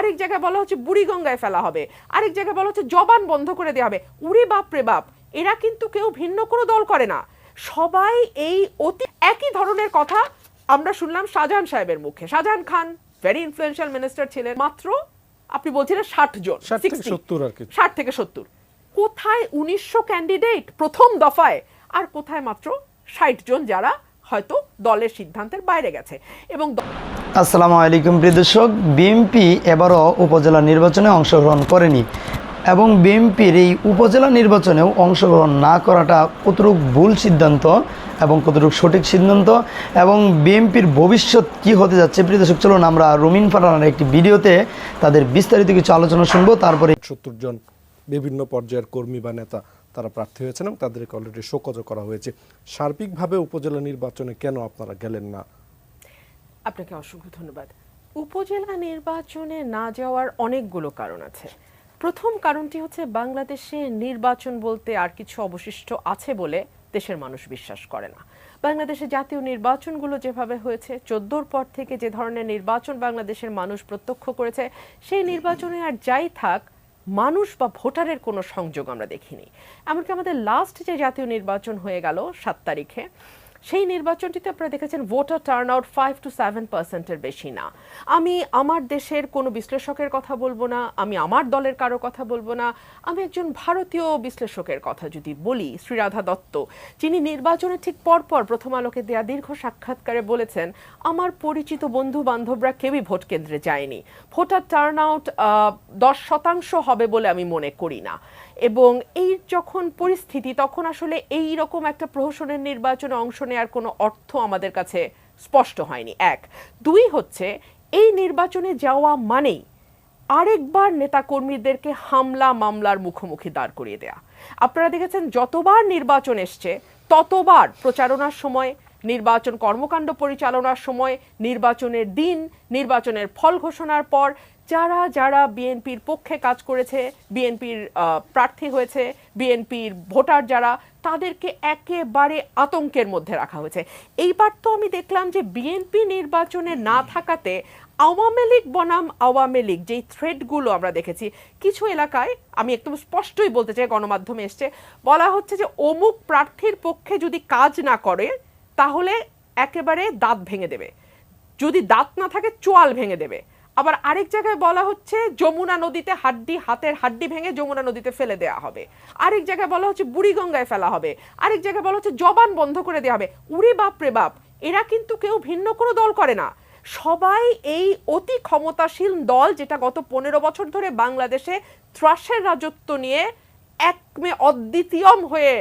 আরেক জায়গায় বলা হচ্ছে বুড়িগঙ্গায় ফেলা হবে। আরেক জায়গায় বলা হচ্ছে জবান বন্ধ করে দেওয়া হবে। উড়ে বাপ রে বাপ এরা কিন্তু কেউ ভিন্ন কোনো দল করে না। সবাই এই অতি একই ধরনের কথা আমরা শুনলাম শাহজাহান সাহেবের মুখে। Shahjahan Khan very influential minister ছিলেন মাত্র আপনি বলছিলেন ষাট জন থেকে 60 70 আর কি। ষাট থেকে সত্তর। কোথায় উনিশশো ক্যান্ডিডেট প্রথম দফায়? আর কোথায় মাত্র ষাট জন যারা হয়তো দলের সিদ্ধান্তের বাইরে গেছে। এবং আসসালামু আলাইকুম প্রিয় দর্শক বিএমপি এবারও উপজেলা নির্বাচনে অংশগ্রহণ করেনি এবং বিএমপির এই উপজেলা নির্বাচনেও অংশগ্রহণ না করাটা কতটুকু ভুল সিদ্ধান্ত এবং কতটুকু সঠিক সিদ্ধান্ত এবং বিএমপির ভবিষ্যৎ কি হতে যাচ্ছে প্রিয় দর্শক, চলুন আমরা রুমিন ফারানার একটি ভিডিওতে তাদের বিস্তারিত কিছু আলোচনা শুনব, তারপরে সত্তর জন বিভিন্ন পর্যায়ের কর্মী বা নেতা তারা প্রার্থী হয়েছেন এবং তাদেরকে অলরেডি শোকজ করা হয়েছে। সার্বিকভাবে উপজেলা নির্বাচনে কেন আপনারা গেলেন না? আপনাকে অসংখ্য ধন্যবাদ। উপজেলা নির্বাচনে না যাওয়ার অনেকগুলো কারণ আছে। প্রথম কারণটি হচ্ছে বাংলাদেশে নির্বাচন বলতে আর কিছু অবশিষ্ট আছে বলে দেশের মানুষ বিশ্বাস করে না। বাংলাদেশে জাতীয় নির্বাচনগুলো যেভাবে হয়েছে, চোদ্দোর পর থেকে যে ধরনের নির্বাচন বাংলাদেশের মানুষ প্রত্যক্ষ করেছে, সেই নির্বাচনে আর যাই থাক, মানুষ বা ভোটারের কোনো সংযোগ আমরা দেখিনি। এমনকি আমাদের লাস্ট যে জাতীয় নির্বাচন হয়ে গেল, সাত তারিখে সেই নির্বাচনটিতে আপনারা দেখেছেন voter turnout five two seven পার্সেন্টের বেশি না। আমি আমার দেশের কোনো বিশ্লেষকের কথা বলব না, আমি আমার দলের কারও কথা বলব না, আমি একজন ভারতীয় বিশ্লেষকের কথা যদি বলি, শ্রীরাধা দত্ত, যিনি নির্বাচনে ঠিক পরপর প্রথম আলোকে দেয়া দীর্ঘ সাক্ষাৎকারে বলেছেন, আমার পরিচিত বন্ধু বান্ধবরা কেউই ভোট কেন্দ্রে যায়নি। ভোটার টার্ন আউট দশ শতাংশ হবে বলে আমি মনে করি না। এবং এই যখন পরিস্থিতি, তখন আসলে এই রকম একটা প্রহসনের নির্বাচনে অংশ নেওয়ার কোনো অর্থ আমাদের কাছে স্পষ্ট হয়নি। এক। দুই হচ্ছে, এই নির্বাচনে যাওয়া মানেই আরেকবার নেতাকর্মীদেরকে হামলা, মামলার মুখোমুখি দাঁড় করিয়ে দেয়া। আপনারা দেখেছেন, যতবার নির্বাচন এসছে, ততবার প্রচারণার সময়, নির্বাচন কর্মকাণ্ড পরিচালনার সময়, নির্বাচনের দিন, নির্বাচনের ফল ঘোষণার পর যারা যারা বিএনপির পক্ষে কাজ করেছে, বিএনপির প্রার্থী হয়েছে, বিএনপির ভোটার যারা, তাদেরকে একেবারে আতঙ্কের মধ্যে রাখা হয়েছে। এইবার তো আমি দেখলাম যে বিএনপি নির্বাচনে না থাকাতে আওয়ামী লীগ বনাম আওয়ামী লীগ, যেই থ্রেডগুলো আমরা দেখেছি, কিছু এলাকায়, আমি একদম স্পষ্টই বলতে চাই, গণমাধ্যমে এসছে, বলা হচ্ছে যে অমুক প্রার্থীর পক্ষে যদি কাজ না করে, তাহলে একেবারে দাঁত ভেঙে দেবে। যদি দাঁত না থাকে, চোয়াল ভেঙে দেবে। আবার আরেক জায়গায় বলা হচ্ছে যমুনা নদীতে হাড্ডি, হাতের হাড্ডি ভেঙে যমুনা নদীতে ফেলে দেওয়া হবে। আরেক জায়গায় বলা হচ্ছে বুড়িগঙ্গায় ফেলা হবে। আরেক জায়গায় বলা হচ্ছে জবান বন্ধ করে দেওয়া হবে। উড়ে বাপ রে বাপ, এরা কিন্তু কেউ ভিন্ন কোনো দল করে না। সবাই এই অতি ক্ষমতাশীল দল যেটা গত পনেরো বছর ধরে বাংলাদেশে ত্রাসের রাজত্ব নিয়ে একমে অদ্বিতীয়ম হয়ে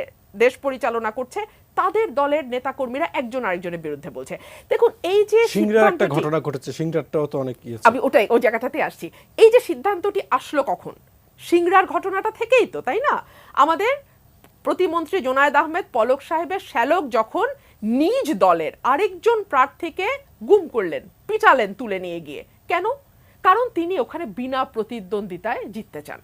দেশ পরিচালনা করছে তাদের দলের নেতাকর্মীরা একজন আরেকজনের বিরুদ্ধে বলছে। দেখুন এই যে সিংড়ার একটা ঘটনা ঘটেছে সিংড়ারটাও তো অনেক আমি ওটাই ওই জায়গাটাতে আসছি। এই যে সিদ্ধান্তটি আসলো কখন? সিংড়ার ঘটনাটা থেকেই তো তাই না? আমাদের প্রতিমন্ত্রী জোনায়েদ আহমেদ পলক সাহেবের শ্যালক যখন নিজ দলের আরেকজন প্রার্থীকে গুম করলেন পিটালেন তুলে নিয়ে গিয়ে। কেন? কারণ তিনি ওখানে বিনা প্রতিদ্বন্দ্বিতায় জিততে চান।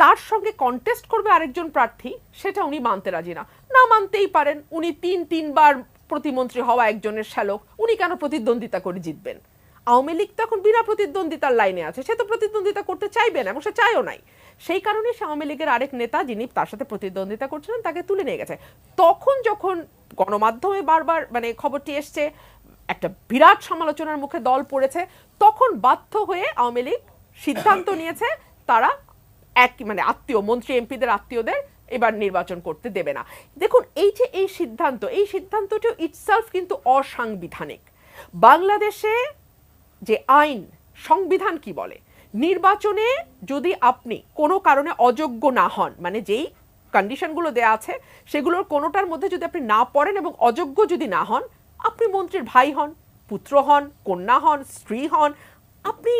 তার সঙ্গে কন্টেস্ট করবে আরেকজন প্রার্থী, সেটা উনি মানতে রাজি না। না মানতেই পারেন, উনি তিন, তিনবার প্রতিমন্ত্রী হওয়া একজনের শ্যালক, উনি কেন প্রতিদ্বন্দ্বিতা করে জিতবেন? আওয়ামী লীগ তো এখন বিনা প্রতিদ্বন্দ্বিতার লাইনে আছে, সে তো প্রতিদ্বন্দ্বিতা করতে চাইবে না এবং সে চায়ও নাই। সেই কারণে সে আওয়ামী লীগের আরেক নেতা যিনি তার সাথে প্রতিদ্বন্দ্বিতা করছিলেন, তাকে তুলে নিয়ে গেছে। তখন যখন গণমাধ্যমে বারবার মানে খবরটি এসছে, একটা বিরাট সমালোচনার মুখে দল পড়েছে, তখন বাধ্য হয়ে আওয়ামী লীগ সিদ্ধান্ত নিয়েছে, তারা এক মানে আত্মীয়, মন্ত্রী, এমপিদের আত্মীয়দের এবার নির্বাচন করতে দেবে না। দেখুন, এই যে এই সিদ্ধান্ত, এই সিদ্ধান্তটিও ইটসেলফ কিন্তু অসাংবিধানিক। বাংলাদেশে যে আইন, সংবিধান কি বলে? নির্বাচনে যদি আপনি কোনো কারণে অযোগ্য না হন মানে যেই কন্ডিশনগুলো দেয়া আছে, সেগুলোর কোনোটার মধ্যে যদি আপনি না পড়েন এবং অযোগ্য যদি না হন, আপনি মন্ত্রীর ভাই হন, পুত্র হন, কন্যা হন, স্ত্রী হন, আপনি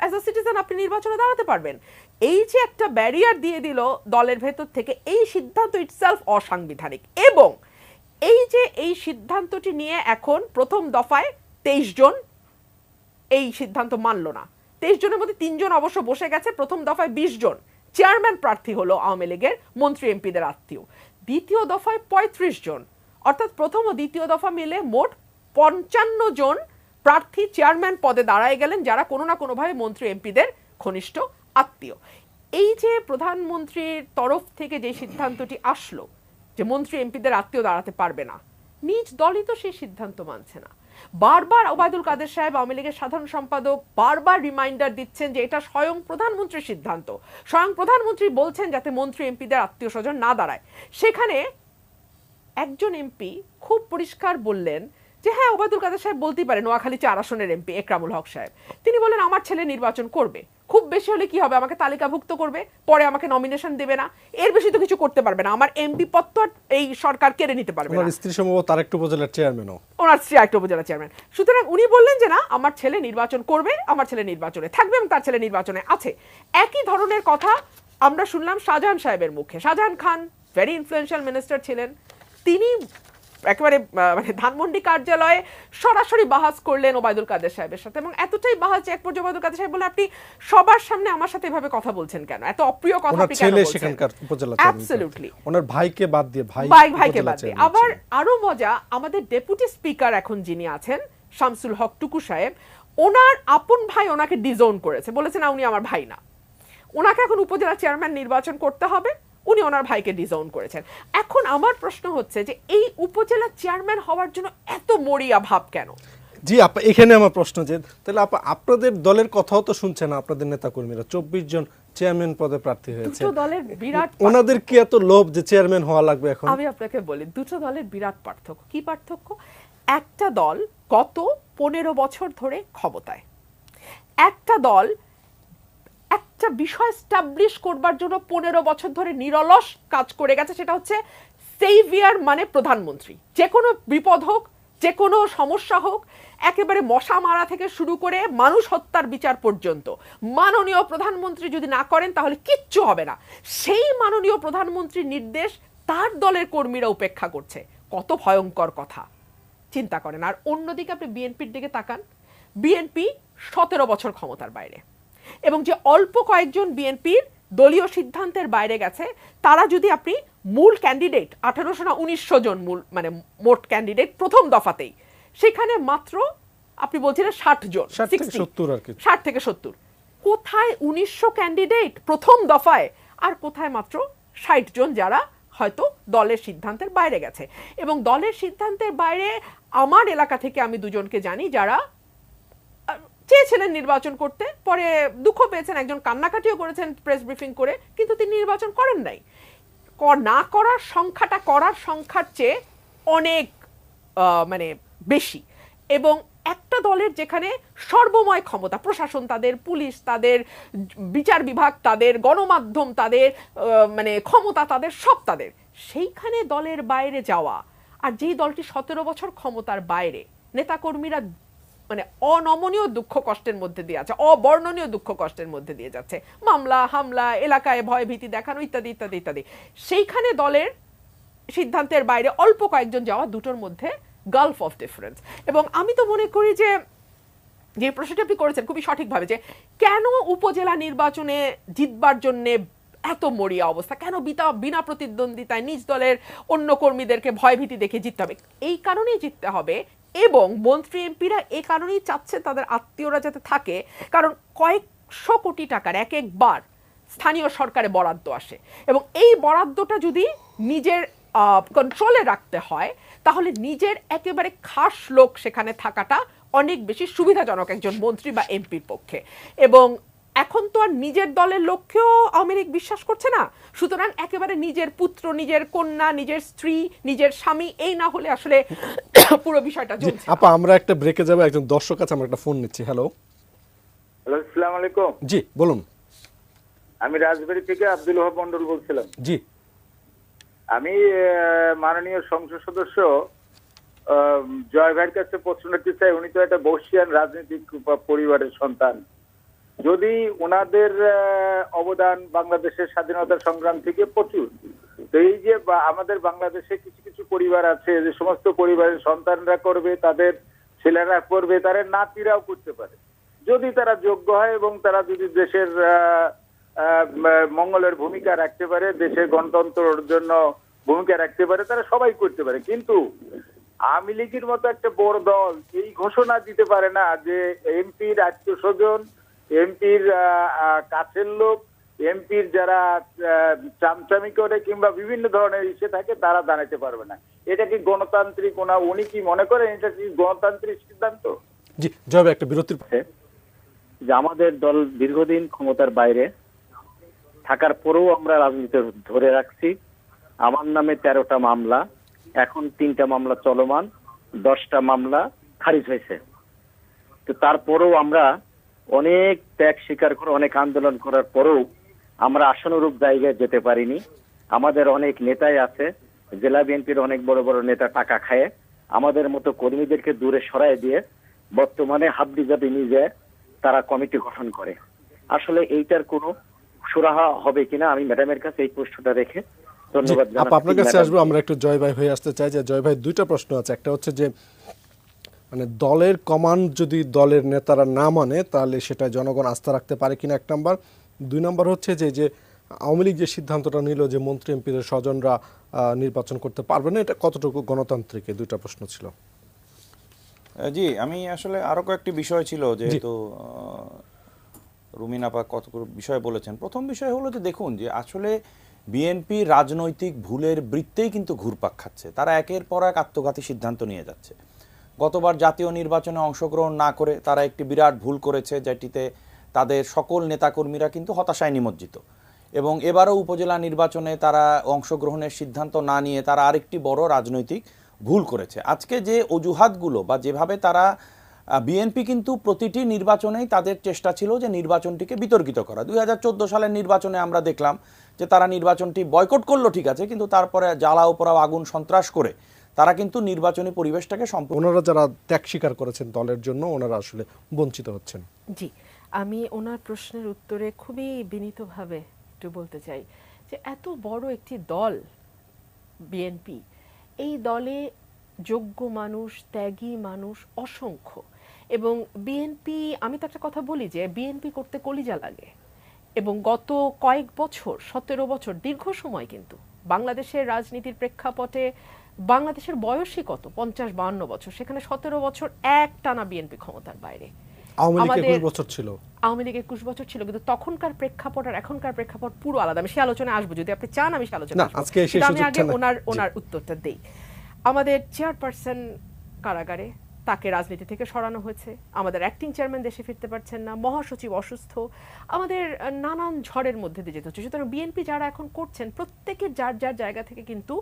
অ্যাজ আ সিটিজেন আপনি নির্বাচনে দাঁড়াতে পারবেন। এই যে একটা ব্যারিয়ার দিয়ে দিল দলের ভেতর থেকে, এই সিদ্ধান্ত ইটসেলফ অসাংবিধানিক। এবং এই যে এই সিদ্ধান্তটি নিয়ে এখন প্রথম দফায় তেইশ জন এই সিদ্ধান্ত মানল না। তেইশ জনের মধ্যে তিনজন অবশ্য বসে গেছে, প্রথম দফায় বিশ জন। চেয়ারম্যান প্রার্থী হলো আওয়ামী লীগের মন্ত্রী এমপিদের আত্মীয়। দ্বিতীয় দফায় পঁয়ত্রিশ জন। অর্থাৎ প্রথম ও দ্বিতীয় দফা মিলে মোট পঞ্চান্ন জন প্রার্থী চেয়ারম্যান পদে দাঁড়ায় গেলেন, যারা কোনো না কোনোভাবে মন্ত্রী এমপিদের ঘনিষ্ঠ আত্মীয়। এই যে প্রধানমন্ত্রীর তরফ থেকে যে সিদ্ধান্তটি আসলো যে মন্ত্রী এমপিদের আত্মীয় দাঁড়াতে পারবে না, নিজ দলই তো সেই সিদ্ধান্ত মানছে না। বারবার ওবায়দুল কাদের সাহেব আওয়ামী লীগের সাধারণ সম্পাদক বারবার রিমাইন্ডার দিচ্ছেন যে এটা স্বয়ং প্রধানমন্ত্রীর সিদ্ধান্ত। স্বয়ং প্রধানমন্ত্রী বলছেন যাতে মন্ত্রী এমপিদের আত্মীয় স্বজন না দাঁড়ায়। সেখানে একজন এমপি খুব পরিষ্কার বললেন যে হ্যাঁ ওবায়দুল কাদের সাহেব বলতেই পারেন, নোয়াখালী চার আসনের এমপি একরামুল হক সাহেব। তিনি বলেন, আমার ছেলে নির্বাচন করবে। খুব বেশি হলে কি হবে? আমাকে তালিকাভুক্ত করবে পরে আমাকে নমিনেশন দেবে না। এর বেশি তো কিছু করতে পারবে না। আমার এমপি পদ তো এই সরকার কেড়ে নিতে পারবে না। ওনার স্ত্রী সম্ভবত আরেকটু উপজেলার চেয়ারম্যানও ওনার স্ত্রী আরেকটা উপজেলা চেয়ারম্যান সুতরাং উনি বললেন যে না আমার ছেলে নির্বাচন করবে আমার ছেলে নির্বাচনে থাকবে এবং তার ছেলে নির্বাচনে আছে। একই ধরনের কথা আমরা শুনলাম শাহজাহান সাহেবের মুখে। Shahjahan Khan very influential minister ছিলেন। তিনি একেবারে মানে ধানমন্ডি কার্যালয়ে সরাসরি বাহাস করলেন ওবায়দুল কাদের সাহেবের সাথে এবং এতটাই বাহাস এক পর্যায়ে ওবায়দুল কাদের সাহেব বলে আপনি সবার সামনে আমার সাথে এভাবে কথা বলছেন কেন? এত অপ্রিয় কথা আপনি কেন ছেলে বলছেন? অ্যাবসলিউটলি ওনার ভাইকে বাদ দিয়ে ভাই ভাই ভাইকে বাদ দিয়ে। আবার আরও মজা আমাদের ডেপুটি স্পিকার এখন যিনি আছেন শামসুল হক টুকু সাহেব ওনার আপন ভাই ওনাকে ডিজোন করেছে। বলেছে না উনি আমার ভাই না। ওনাকে এখন উপজেলা চেয়ারম্যান নির্বাচন করতে হবে। উনি ওনার ভাইকে ডিজোন করেছেন। এখন আমার প্রশ্ন হচ্ছে যে এই উপজেলা চেয়ারম্যান হওয়ার জন্য এত মরিয়া ভাব কেন? জি আপা এখানে আমার প্রশ্ন যে তাহলে আপা আপনাদের দলের কথাও তো শুনছেন না আপনাদের নেতাকর্মীরা। চব্বিশ জন চেয়ারম্যান পদে প্রার্থী হয়েছে। দুটো দলের বিরাট ওনাদের কি এত লোভ যে চেয়ারম্যান হওয়া লাগবে এখন? আমি আপনাকে বলি দুটো দলের বিরাট পার্থক্য। কি পার্থক্য? একটা দল গত পনেরো বছর ধরে ক্ষমতায়। একটা দল একটা বিষয় স্টাবলিশ করবার জন্য পনেরো বছর ধরে নিরলস কাজ করে গেছে, সেটা হচ্ছে সেইভিয়ার মানে প্রধানমন্ত্রী। যে কোনো বিপদ হোক, যে কোনো সমস্যা হোক, একেবারে মশা মারা থেকে শুরু করে মানুষ হত্যার বিচার পর্যন্ত। মাননীয় প্রধানমন্ত্রী যদি না করেন, তাহলে কিচ্ছু হবে না। সেই মাননীয় প্রধানমন্ত্রীর নির্দেশ তার দলের কর্মীরা উপেক্ষা করছে। কত ভয়ঙ্কর কথা। চিন্তা করেন। আর অন্যদিকে আপনি বিএনপির দিকে তাকান। বিএনপি সতেরো বছর ক্ষমতার বাইরে। এবং যে অল্প কয়েকজন বিএনপির দলীয় সিদ্ধান্তের বাইরে গেছে তারা যদি আপনি মূল ক্যান্ডিডেট আঠারোশো না উনিশশো জন মূল মানে মোট ক্যান্ডিডেট প্রথম দফাতেই সেখানে মাত্র আপনি বলছিলেন ষাট জন 60 থেকে 60 70 আর কি। ষাট থেকে সত্তর। কোথায় উনিশশো ক্যান্ডিডেট প্রথম দফায় আর কোথায় মাত্র ষাট জন যারা হয়তো দলের সিদ্ধান্তের বাইরে গেছে? এবং দলের সিদ্ধান্তের বাইরে আমার এলাকা থেকে আমি দুজনকে জানি যারা চেয়েছিলেন নির্বাচন করতে, পরে দুঃখ পেয়েছেন, একজন কান্নাকাটিও করেছেন প্রেস ব্রিফিং করে, কিন্তু তিনি নির্বাচন করেন নাই। না করার সংখ্যাটা, করার সংখ্যার চেয়ে অনেক মানে বেশি। এবং একটা দলের যেখানে সর্বময় ক্ষমতা, প্রশাসন তাদের, পুলিশ তাদের, বিচার বিভাগ তাদের, গণমাধ্যম তাদের মানে ক্ষমতা তাদের, সব তাদের। সেইখানে দলের বাইরে যাওয়া, আর যেই দলটি সতেরো বছর ক্ষমতার বাইরে, নেতাকর্মীরা মানে অনমনীয় দুঃখ কষ্টের মধ্যে দিয়ে আছে অবর্ণনীয় দুঃখ কষ্টের মধ্যে দিয়ে যাচ্ছে। মামলা, হামলা, এলাকায় ভয় ভীতি দেখানো, ইত্যাদি ইত্যাদি ইত্যাদি। সেইখানে দলের সিদ্ধান্তের বাইরে অল্প কয়েকজন যাওয়া, দুটোর মধ্যে গালফ অফ ডিফারেন্স এবং আমি তো মনে করি যে যে প্রশ্নটি আপনি করেছেন খুবই সঠিকভাবে যে, কেন উপজেলা নির্বাচনে জিতবার জন্য এত মরিয়া অবস্থা? কেন বিতা, বিনা প্রতিদ্বন্দ্বিতায় নিজ দলের অন্য কর্মীদেরকে ভয়ভীতি দেখে জিততে হবে? এই কারণেই জিততে হবে এবং মন্ত্রী এমপিরা এ কারণেই চাচ্ছে তাদের আত্মীয়রা যাতে থাকে, কারণ কয়েকশো কোটি টাকার এক একবার স্থানীয় সরকারে বরাদ্দ আসে। এবং এই বরাদ্দটা যদি নিজের কন্ট্রোলে রাখতে হয়, তাহলে নিজের একেবারে খাস লোক সেখানে থাকাটা অনেক বেশি সুবিধাজনক একজন মন্ত্রী বা এমপির পক্ষে। এবং এখন তো আর নিজের দলের লোককেও আওয়ামী লীগ বিশ্বাস করছে না। সুতরাং একেবারে নিজের পুত্র, নিজের কন্যা, নিজের স্ত্রী, নিজের স্বামী, এই না হলে আসলে পুরো বিষয়টা চলছে আপা আমরা একটা ব্রেকে যাব একজন দর্শক আছে আমরা একটা ফোন নিচ্ছি। হ্যালো হ্যালো আসসালামু আলাইকুম। জি বলুন। আমি রাজবাড়ী থেকে আব্দুল ওহাব মন্ডল বলছিলাম। জি। আমি আহ, মাননীয় সংসদ সদস্য আহ, জয় ভাইয়ের কাছে প্রশ্ন রাখতে চাই। উনি তো একটা বর্ষিয়ান রাজনৈতিক পরিবারের সন্তান। যদি ওনাদের অবদান বাংলাদেশের স্বাধীনতা সংগ্রাম থেকে প্রচুর। তো এই যে আমাদের বাংলাদেশে কিছু কিছু পরিবার আছে, যে সমস্ত পরিবারের সন্তানরা করবে, তাদের ছেলেরা করবে, তাদের নাতিরাও করতে পারে। যদি তারা যোগ্য হয় এবং তারা যদি দেশের মঙ্গলের ভূমিকা রাখতে পারে, দেশের গণতন্ত্রের জন্য ভূমিকা রাখতে পারে, তারা সবাই করতে পারে। কিন্তু আওয়ামী লীগের মতো একটা বড় দল এই ঘোষণা দিতে পারে না যে এমপির আত্মীয় স্বজন এমপির কাছের লোক এমপির যারা চামচামি করে কিংবা বিভিন্ন ধরনের ইসে থাকে তারা দাঁড়াতে পারবে না। এটা কি গণতান্ত্রিক ওনা উনি কি মনে করেন? এটা কি গণতান্ত্রিক সিদ্ধান্ত? জি একটা বিরতির যে আমাদের দল দীর্ঘদিন ক্ষমতার বাইরে থাকার পরেও আমরা রাজনীতি ধরে রাখছি। আমার নামে তেরোটা মামলা এখন তিনটা মামলা চলমান দশটা মামলা খারিজ হয়েছে। তো তারপরেও আমরা অনেক ত্যাগ স্বীকার করে অনেক আন্দোলন করার পরেও আমরা আশানুরূপ জায়গায় যেতে পারিনি। আমাদের অনেক নেতাই আছে জেলা বিএনপির অনেক বড় বড় নেতা টাকা খায়। আমাদের মতো কর্মীদেরকে দূরে সরায় দিয়ে বর্তমানে হাবডি জাবি নিজে তারা কমিটি গঠন করে। আসলে এইটার কোনো সুরাহা হবে কিনা আমি ম্যাডামের কাছে এই প্রশ্নটা রেখে ধন্যবাদ আপনার কাছে আসব আমরা একটু জয় ভাই হয়ে আসতে চাই যে জয় ভাই দুইটা প্রশ্ন আছে। একটা হচ্ছে যে মানে দলের কমান্ড যদি দলের নেতারা না মানে তাহলে সেটা জনগণ আস্থা রাখতে পারে কিনা এক নাম্বার। দুই নাম্বার হচ্ছে যে যে আওয়ামী লীগ যে সিদ্ধান্তটা নিল যে মন্ত্রী এমপিদের স্বজনরা নির্বাচন করতে পারবে না এটা কতটুকু গণতান্ত্রিক? দুইটা প্রশ্ন ছিল। জি আমি আসলে আরও কয়েকটি বিষয় ছিল যেহেতু রুমিন আপা কত বিষয় বলেছেন। প্রথম বিষয় হলো যে দেখুন যে আসলে বিএনপি রাজনৈতিক ভুলের বৃত্তেই কিন্তু ঘুরপাক খাচ্ছে। তারা একের পর এক আত্মঘাতী সিদ্ধান্ত নিয়ে যাচ্ছে। গতবার জাতীয় নির্বাচনে অংশগ্রহণ না করে তারা একটি বিরাট ভুল করেছে, যেটিতে তাদের সকল নেতাকর্মীরা কিন্তু হতাশায় নিমজ্জিত। এবং এবারও উপজেলা নির্বাচনে তারা অংশগ্রহণের সিদ্ধান্ত না নিয়ে তারা আরেকটি বড় রাজনৈতিক ভুল করেছে। আজকে যে অজুহাতগুলো বা যেভাবে তারা বিএনপি কিন্তু প্রতিটি নির্বাচনেই তাদের চেষ্টা ছিল যে নির্বাচনটিকে বিতর্কিত করা। দুই হাজার চোদ্দ সালের নির্বাচনে আমরা দেখলাম যে তারা নির্বাচনটি বয়কট করল, ঠিক আছে, কিন্তু তারপরে জ্বালা উপরাও আগুন সন্ত্রাস করে তারা কিন্তু নির্বাচনী পরিবেশটাকে সম্পূর্ণ ওনারা যারা ত্যাগ স্বীকার করেছেন দলের জন্য ওনারা আসলে বঞ্চিত হচ্ছেন। জি আমি ওনার প্রশ্নের উত্তরে খুবই বিনীতভাবে একটু বলতে চাই যে এত বড় একটি দল বিএনপি এই দলে যোগ্য মানুষ ত্যাগী মানুষ অসংখ্য এবং বিএনপি আমি তো একটা কথা বলি যে বিএনপি করতে কলিজা লাগে এবং গত কয়েক বছর সতেরো বছর দীর্ঘ সময় কিন্তু বাংলাদেশের রাজনীতির প্রেক্ষাপটে বাংলাদেশের বয়সই কত? পঞ্চাশ বাহান্ন বছর। সেখানে সতেরো বছর এক টানা বিএনপি ক্ষমতার বাইরে। বছর ছিল। আওয়ামী লীগ একুশ বছর ছিল কিন্তু তখনকার প্রেক্ষাপট আর এখনকার প্রেক্ষাপট পুরো আলাদা। আমি সে আলোচনায় আসব। যদি আপনি চান আমি সে আলোচনা আমি আগে ওনার ওনার উত্তরটা দেই। আমাদের চেয়ারপারসন কারাগারে তাকে রাজনীতি থেকে সরানো হয়েছে। আমাদের অ্যাক্টিং চেয়ারম্যান দেশে ফিরতে পারছেন না, মহাসচিব অসুস্থ। আমাদের নানান ঝড়ের মধ্যে দিয়ে যেতে হচ্ছে। সুতরাং বিএনপি যারা এখন করছেন, প্রত্যেকের যার যার জায়গা থেকে কিন্তু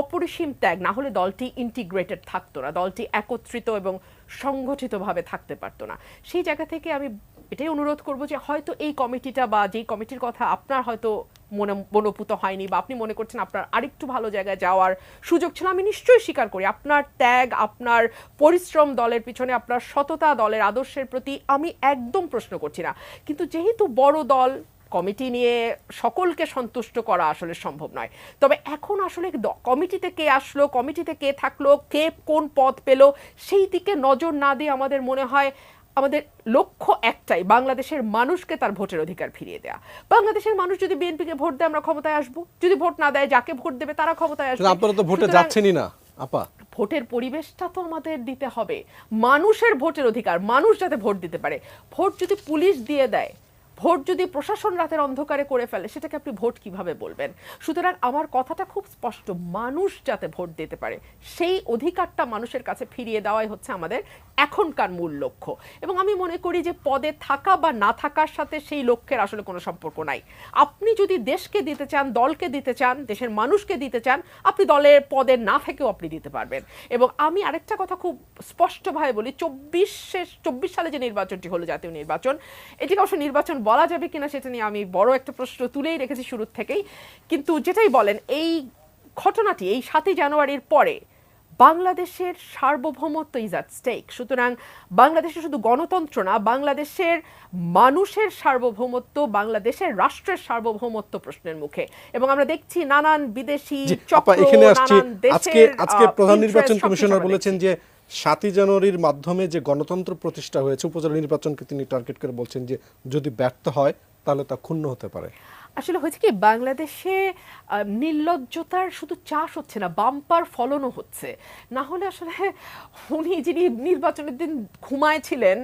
অপরিসীম ত্যাগ, না হলে দলটি ইন্টিগ্রেটেড থাকতো না, দলটি একত্রিত এবং সংগঠিতভাবে থাকতে পারতো না। সেই জায়গা থেকে আমি এটাই অনুরোধ করব যে হয়তো এই কমিটিটা বা যেই কমিটির কথা আপনার হয়তো মনে মনোপুত হয়নি বা আপনি মনে করছেন আপনার আরেকটু ভালো জায়গায় যাওয়ার সুযোগ ছিল, আমি নিশ্চয়ই স্বীকার করি। আপনার ত্যাগ, আপনার পরিশ্রম দলের পিছনে, আপনার সততা দলের আদর্শের প্রতি আমি একদম প্রশ্ন করছি না। কিন্তু যেহেতু বড় দল, কমিটি নিয়ে সকলকে সন্তুষ্ট করা আসলে সম্ভব নয়। তবে এখন আসলে কমিটিতে কে আসলো, কমিটিতে কে থাকল, কে কোন পদ পেল, সেই দিকে নজর না দিয়ে আমাদের মনে হয় আমাদের লক্ষ্য একটাই বাংলাদেশের মানুষকে তার ভোটের অধিকার ফিরিয়ে দেয়া। বাংলাদেশের মানুষ যদি বিএনপিকে ভোট দেয় আমরা ক্ষমতায় আসব। যদি ভোট না দেয় যাকে ভোট দেবে তারা ক্ষমতায় আসবে। আপনারা তো ভোটে যাচ্ছেনই না আপা। ভোটের পরিবেশটা তো আমাদের দিতে হবে। মানুষের ভোটের অধিকার মানুষ যাতে ভোট দিতে পারে। ভোট যদি পুলিশ দিয়ে দেয় ভোট যদি প্রশাসন রাতের অন্ধকারে করে ফেলে, সেটাকে আপনি ভোট কীভাবে বলবেন? সুতরাং আমার কথাটা খুব স্পষ্ট, মানুষ যাতে ভোট দিতে পারে, সেই অধিকারটা মানুষের কাছে ফিরিয়ে দেওয়াই হচ্ছে আমাদের এখনকার মূল লক্ষ্য। এবং আমি মনে করি যে পদে থাকা বা না থাকার সাথে সেই লক্ষ্যের আসলে কোনো সম্পর্ক নাই। আপনি যদি দেশকে দিতে চান, দলকে দিতে চান, দেশের মানুষকে দিতে চান, আপনি দলের পদে না থেকেও আপনি দিতে পারবেন। এবং আমি আরেকটা কথা খুব স্পষ্টভাবে বলি, চব্বিশে চব্বিশ সালে যে নির্বাচনটি হলো জাতীয় নির্বাচন, এটিকে অবশ্য নির্বাচন বলা যাবে কিনা সেটা নিয়ে আমি বড় একটা প্রশ্ন তুলেই রেখেছি শুরুর থেকেই। কিন্তু যেটাই বলেন এই ঘটনাটি এই সাতই জানুয়ারির পরে বাংলাদেশের সার্বভৌমত্ব ইজ অ্যাট স্টেক সুতরাং বাংলাদেশে শুধু গণতন্ত্র না বাংলাদেশের মানুষের সার্বভৌমত্ব বাংলাদেশের রাষ্ট্রের সার্বভৌমত্ব প্রশ্নের মুখে। এবং আমরা দেখছি নানান বিদেশি চক্র এখানে আসছি। নানান আজকে দেশের আজকে আহ, প্রধান নির্বাচন কমিশনার বলেছেন যে সাতই জানুয়ারির মাধ্যমে যে গণতন্ত্র প্রতিষ্ঠা হয়েছে, উপজেলা নির্বাচনকে তিনি টার্গেট করে বলছেন যে যদি ব্যর্থ হয়, তাহলে তা ক্ষুণ্ণ হতে পারে। আসলে হয়েছে কি, বাংলাদেশে নির্লজ্জতার শুধু চাষ হচ্ছে না, বাম্পার ফলনও হচ্ছে। না হলে আসলে উনি যিনি নির্বাচনের দিন ঘুমায় ছিলেন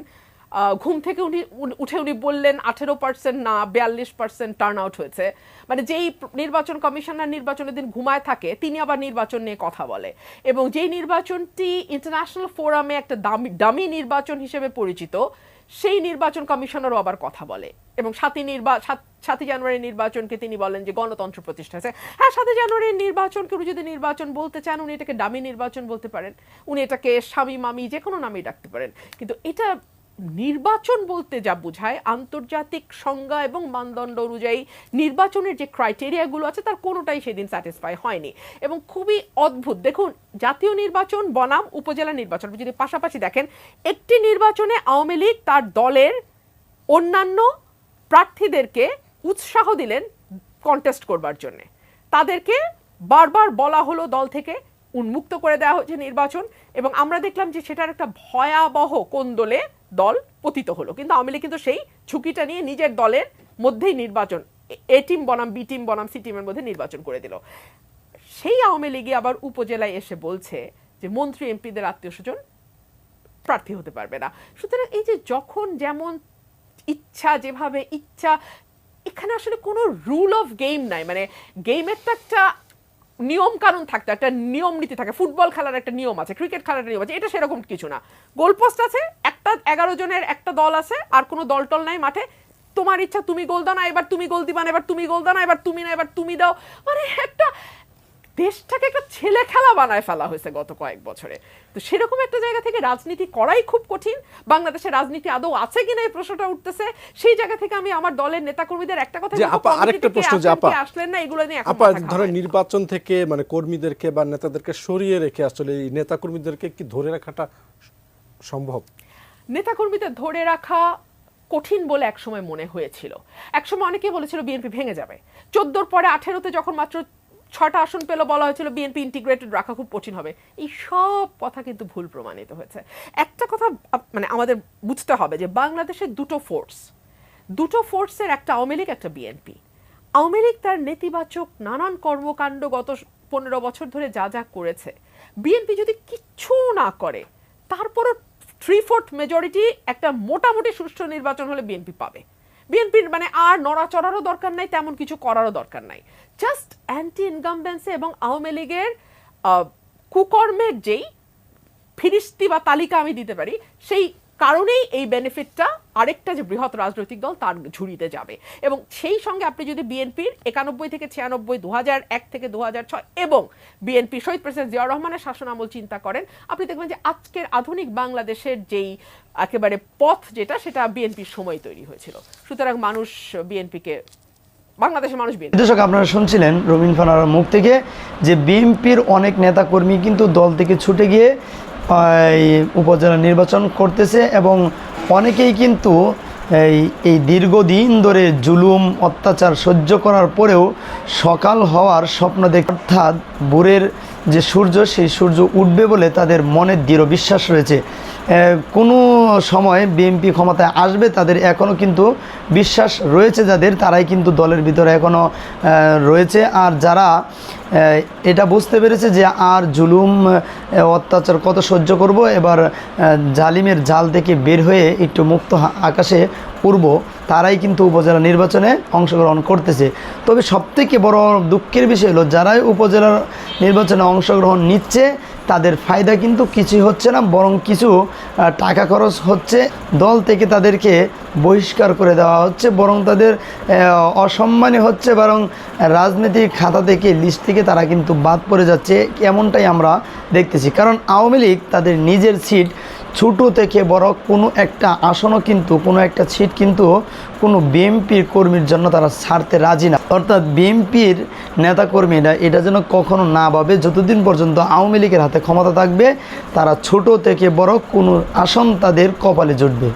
ঘুম থেকে উনি উঠে উনি বললেন, আঠেরো পার্সেন্ট না, বিয়াল্লিশ পার্সেন্ট টার্ন আউট হয়েছে। মানে যেই নির্বাচন কমিশনার নির্বাচনের দিন ঘুমায় থাকে, তিনি আবার নির্বাচন নিয়ে কথা বলে। এবং যেই নির্বাচনটি ইন্টারন্যাশনাল ফোরামে একটা দামি ডামি নির্বাচন হিসেবে পরিচিত, সেই নির্বাচন কমিশনারও আবার কথা বলে। এবং সাতই নির্বা, সাত- সাতই জানুয়ারির নির্বাচনকে তিনি বলেন যে গণতন্ত্র প্রতিষ্ঠা হয়েছে। হ্যাঁ সাতই জানুয়ারির নির্বাচনকে উনি যদি নির্বাচন বলতে চান, উনি এটাকে ডামি নির্বাচন বলতে পারেন। উনি এটাকে স্বামী মামি যে কোনো নামেই ডাকতে পারেন। কিন্তু এটা নির্বাচন বলতে যা বোঝায়, আন্তর্জাতিক সংজ্ঞা এবং মানদণ্ড অনুযায়ী নির্বাচনের যে ক্রাইটেরিয়াগুলো আছে, তার কোনোটাই সেদিন স্যাটিসফাই হয়নি। এবং খুবই অদ্ভুত। দেখুন, জাতীয় নির্বাচন, বনাম উপজেলা নির্বাচন। যদি পাশাপাশি দেখেন, একটি নির্বাচনে আওয়ামী লীগ তার দলের অন্যান্য প্রার্থীদেরকে উৎসাহ দিলেন কন্টেস্ট করবার জন্য। তাদেরকে বারবার বলা হলো দল থেকে, উন্মুক্ত করে দেওয়া হচ্ছে নির্বাচন। এবং আমরা দেখলাম যে সেটার একটা ভয়াবহ কোন্দলে দল পতিত হলো। কিন্তু আওয়ামী লীগ কিন্তু সেই ঝুঁকিটা নিয়ে নিজের দলের মধ্যেই নির্বাচন, এ- টিম বনাম বি টিম বনাম সি টিমের মধ্যে নির্বাচন করে দিল। সেই আওয়ামী লীগই আবার উপজেলায় এসে বলছে যে মন্ত্রী, এমপিদের আত্মীয় স্বজন প্রার্থী হতে পারবে না। সুতরাং এই যে যখন যেমন ইচ্ছা, যেভাবে ইচ্ছা, এখানে আসলে কোনো রুল অফ গেম নাই। মানে গেমের তো একটা নিয়ম কানুন থাকতো, একটা নিয়ম নীতি থাকে, ফুটবল খেলার একটা নিয়ম আছে, ক্রিকেট খেলার নিয়ম আছে, এটা সেরকম কিছু না। গোলপোস্ট আছে, একটা এগারো জনের একটা দল আছে, আর কোনো দল টল নাই মাঠে, তোমার ইচ্ছা তুমি গোল দাও না, এবার তুমি গোল দিবা না, এবার তুমি গোল দাও না, এবার তুমি না, এবার তুমি দাও। মানে একটা দেশটাকে একটা ছেলে খেলা বানায় ফেলা হয়েছে গত কয়েক বছরে। তো সেরকম একটা জায়গা থেকে রাজনীতি করাই খুব কঠিন। বাংলাদেশে রাজনীতি আদৌ আছে কিনা এই প্রশ্নটা উঠতেছে। সেই জায়গা থেকে আমি আমার দলের নেতাকর্মীদের একটা কথা আপা, আরেকটা প্রশ্ন যে আপা, আসলেন না এগুলো নিয়ে আপা ধরেন নির্বাচন থেকে মানে কর্মীদেরকে বা নেতাদেরকে সরিয়ে রেখে আসলে এই নেতা কর্মীদেরকে কি ধরে রাখাটা সম্ভব? নেতাকর্মীদের ধরে রাখা কঠিন বলে একসময় মনে হয়েছিল। একসময় অনেকে বলেছিল বিএনপি ভেঙে যাবে। চোদ্দোর পরে আঠেরোতে যখন মাত্র ছটা আসন পেল বলা হয়েছিল বিএনপি ইন্টিগ্রেটেড রাখা খুব কঠিন হবে। এই সব কথা কিন্তু ভুল প্রমাণিত হয়েছে। একটা কথা মানে আমাদের বুঝতে হবে যে বাংলাদেশের দুটো ফোর্স দুটো ফোর্সের একটা আওয়ামী লীগ, একটা বিএনপি আওয়ামী লীগ তার নেতিবাচক নানান কর্মকাণ্ড গত পনেরো বছর ধরে যা যা করেছে বিএনপি যদি কিচ্ছু না করে, তারপরও থ্রি ফোর্থ মেজরিটি একটা মোটামুটি সুষ্ঠু নির্বাচন হলে বিএনপি পাবে। বিএনপির মানে আর নড়াচড়ারও দরকার নাই, তেমন কিছু করারও দরকার নাই। জাস্ট অ্যান্টি ইনকামবেন্সে এবং আওয়ামী লীগের কুকর্মের যেই ফিরিস্তি বা তালিকা আমি দিতে পারি, সেই কারণেই এই বেনিফিটটা আরেকটা যে বৃহৎ রাজনৈতিক দল তার ঝুড়িতে যাবে। এবং সেই সঙ্গে আপনি যদি বিএনপির একানব্বই থেকে ছিয়ানব্বই দু এক থেকে দু এবং বিএনপি শহীদ প্রেসিডেন্ট জিয়াউর রহমানের শাসনামল চিন্তা করেন, আপনি দেখবেন যে আজকের আধুনিক বাংলাদেশের যেই একেবারে পথ যেটা, সেটা বিএনপির সময় তৈরি হয়েছিল। সুতরাং মানুষ বিএনপিকে বাংলাদেশের মানুষ দর্শক, আপনারা শুনছিলেন রবিন ফানার মুখ থেকে যে বিএনপির অনেক নেতাকর্মী কিন্তু দল থেকে ছুটে গিয়ে উপজেলা নির্বাচন করতেছে এবং অনেকেই কিন্তু এই এই দীর্ঘদিন ধরে জুলুম, অত্যাচার সহ্য করার পরেও সকাল হওয়ার স্বপ্ন দেখে, অর্থাৎ ভোরের যে সূর্য, সেই সূর্য উঠবে বলে তাদের মনে দৃঢ় বিশ্বাস রয়েছে। কোনো সময় বিএনপি ক্ষমতায় আসবে তাদের এখনও কিন্তু বিশ্বাস রয়েছে যাদের, তারাই কিন্তু দলের ভিতরে এখনও রয়েছে। আর যারা এটা বুঝতে পেরেছে যে আর জুলুম অত্যাচার কত সহ্য করব, এবার জালিমের জাল থেকে বের হয়ে একটু মুক্ত আকাশে উড়ব তারাই কিন্তু উপজেলা নির্বাচনে অংশগ্রহণ করতেছে। তবে সবথেকে বড় দুঃখের বিষয় হলো যারাই উপজেলা নির্বাচনে অংশগ্রহণ নিচ্ছে তাদের ফায়দা কিন্তু কিছুই হচ্ছে না বরং কিছু টাকা খরচ হচ্ছে। দল থেকে তাদেরকে বহিষ্কার করে দেওয়া হচ্ছে বরং তাদের আহ, অসম্মানী হচ্ছে বরং রাজনৈতিক খাতা থেকে লিস্ট থেকে তারা কিন্তু বাদ পড়ে যাচ্ছে এমনটাই আমরা দেখতেছি। কারণ আওয়ামী লীগ তাদের নিজের সিট ছোটো থেকে বড় কোনো একটা আসনও কিন্তু, কোনো একটা সিট কিন্তু কোনো বিএমপির কর্মীর জন্য তারা ছাড়তে রাজি না। অর্থাৎ বিএমপির নেতাকর্মীরা এটা যেন কখনো না ভাবে, যতদিন পর্যন্ত আওয়ামী লীগের হাতে ক্ষমতা থাকবে, তারা ছোট থেকে বড় কোনো আসন তাদের কপালে জুটবে।